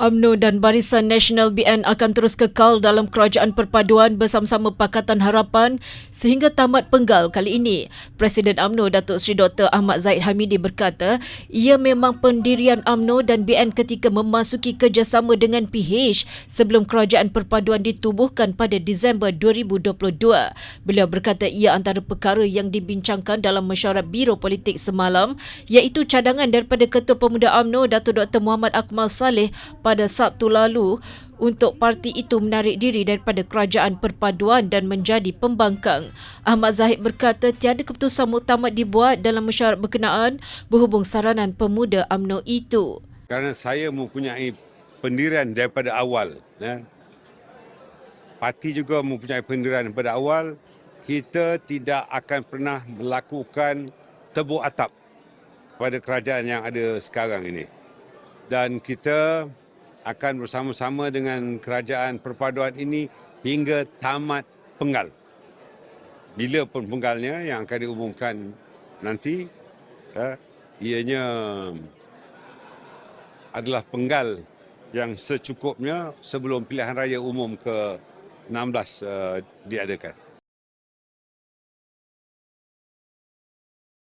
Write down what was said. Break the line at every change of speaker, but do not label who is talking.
UMNO dan Barisan Nasional BN akan terus kekal dalam kerajaan perpaduan bersama-sama Pakatan Harapan sehingga tamat penggal kali ini. Presiden UMNO Datuk Seri Dr. Ahmad Zaid Hamidi berkata, ia memang pendirian UMNO dan BN ketika memasuki kerjasama dengan PH sebelum kerajaan perpaduan ditubuhkan pada Disember 2022. Beliau berkata ia antara perkara yang dibincangkan dalam mesyuarat Biro Politik semalam iaitu cadangan daripada Ketua Pemuda UMNO Datuk Dr. Muhammad Akmal Saleh pada Sabtu lalu untuk parti itu menarik diri daripada kerajaan perpaduan dan menjadi pembangkang. Ahmad Zahid berkata tiada keputusan muktamad dibuat dalam mesyuarat berkenaan berhubung saranan pemuda AMNO itu.
Kerana saya mempunyai pendirian daripada awal. Ya. Parti juga mempunyai pendirian daripada awal. Kita tidak akan pernah melakukan tebuk atap pada kerajaan yang ada sekarang ini. Dan kita akan bersama-sama dengan kerajaan perpaduan ini hingga tamat penggal. Bila pun penggalnya yang akan diumumkan nanti, ya, ianya adalah penggal yang secukupnya sebelum pilihan raya umum ke-16 uh, diadakan.